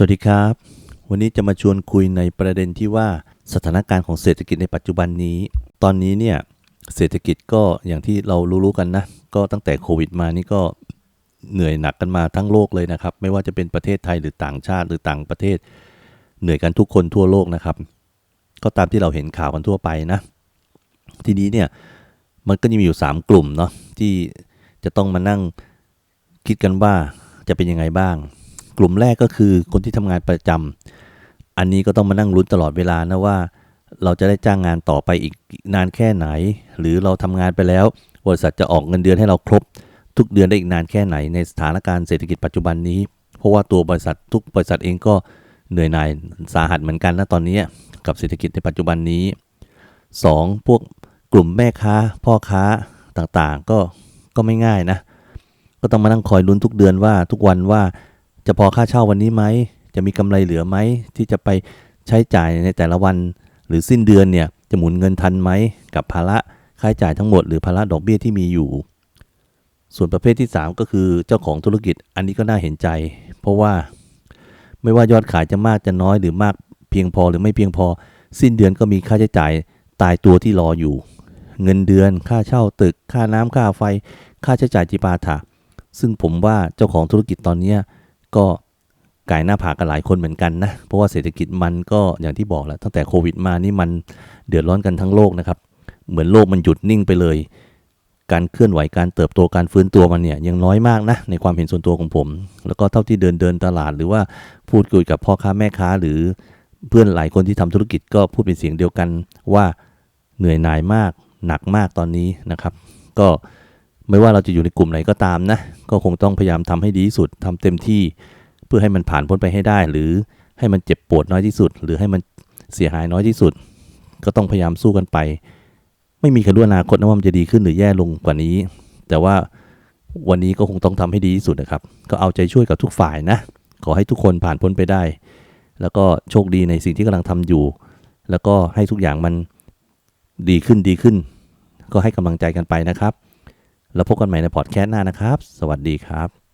สวัสดีครับ วันนี้จะมาชวนคุยในประเด็นที่ว่าสถานการณ์ของเศรษฐกิจในปัจจุบันนี้ ตอนนี้เนี่ยเศรษฐกิจก็อย่างที่เรารู้ๆกันนะ ก็ตั้งแต่โควิดมานี่ก็เหนื่อยหนักกันมาทั้งโลกเลยนะครับ ไม่ว่าจะเป็นประเทศไทยหรือต่างชาติหรือต่างประเทศ เหนื่อยกันทุกคนทั่วโลกนะครับ ก็ตามที่เราเห็นข่าวกันทั่วไปนะ ทีนี้เนี่ยมันก็จะมีอยู่ 3 กลุ่มเนาะที่จะต้องมานั่งคิดกันว่าจะเป็นยังไงบ้าง กลุ่มแรกก็คือคนที่ทำงานประจำอันนี้ก็ต้องมานั่งลุ้นตลอดเวลานะว่า เราจะได้จ้างงานต่อไปอีกนานแค่ไหน หรือเราทำงานไปแล้ว บริษัทจะออกเงินเดือนให้เราครบ ทุกเดือนได้อีกนานแค่ไหน ในสถานการณ์เศรษฐกิจปัจจุบันนี้ เพราะว่าตัวบริษัททุกบริษัทเองก็เหนื่อยหน่ายสาหัสเหมือนกันนะตอนนี้กับเศรษฐกิจในปัจจุบันนี้ 2. พวกกลุ่มแม่ค้า พ่อค้าต่างๆ ก็ก็ไม่ง่ายนะ ก็ต้องมานั่งคอยลุ้นทุกเดือนว่าทุกวันว่า จะพอค่าเช่าวันนี้ไหม จะมีกำไรเหลือไหม ที่จะไปใช้จ่ายในแต่ละวัน หรือสิ้นเดือนเนี่ยจะหมุนเงินทันไหม กับภาระค่าใช้จ่ายทั้งหมดหรือภาระดอกเบี้ยที่มีอยู่ ส่วนประเภทที่ 3 ก็คือเจ้าของธุรกิจอันนี้ก็น่าเห็นใจ เพราะว่าไม่ว่ายอดขายจะมากจะน้อยหรือมากเพียงพอหรือไม่เพียงพอ สิ้นเดือนก็มีค่าใช้จ่ายตายตัวที่รออยู่ เงินเดือนค่าเช่าตึก ค่าน้ำค่าไฟ ค่าใช้จ่ายจิปาถะซึ่งผมว่าเจ้าของธุรกิจตอนเนี้ย ก็ไก่หน้าผากกันหลายคนเหมือนกันนะ เพราะว่าเศรษฐกิจมันก็อย่างที่บอกแล้วตั้งแต่โควิดมานี่มันเดือดร้อนกันทั้งโลกนะครับ เหมือนโลกมันหยุดนิ่งไปเลย การเคลื่อนไหวการเติบโตการฟื้นตัวมันเนี่ยยังน้อยมากนะในความเห็นส่วนตัวของผม แล้วก็เท่าที่เดินเดินตลาด หรือว่าพูดคุยกับพ่อค้าแม่ค้า หรือเพื่อนหลายคนที่ทำธุรกิจก็พูดเป็นเสียงเดียวกันว่าเหนื่อยหน่ายมากหนักมากตอนนี้นะครับ ก็ ไม่ว่าเราจะอยู่ในกลุ่มไหนก็ตามนะ ก็คงต้องพยายามทำให้ดีที่สุดทำเต็มที่ เพื่อให้มันผ่านพ้นไปให้ได้ หรือให้มันเจ็บปวดน้อยที่สุด หรือให้มันเสียหายน้อยที่สุด ก็ต้องพยายามสู้กันไป ไม่มีใครรู้อนาคตนะว่ามันจะดีขึ้นหรือแย่ลงกว่านี้ แต่ว่าวันนี้ก็คงต้องทำให้ดีที่สุดนะครับ ก็เอาใจช่วยกับทุกฝ่ายนะ ขอให้ทุกคนผ่านพ้นไปได้ แล้วก็โชคดีในสิ่งที่กำลังทำอยู่ แล้วก็ให้ทุกอย่างมันดีขึ้นดีขึ้น ก็ให้กำลังใจกันไปนะครับ แล้วพบกันใหม่ในพอดแคสต์หน้านะครับ สวัสดีครับ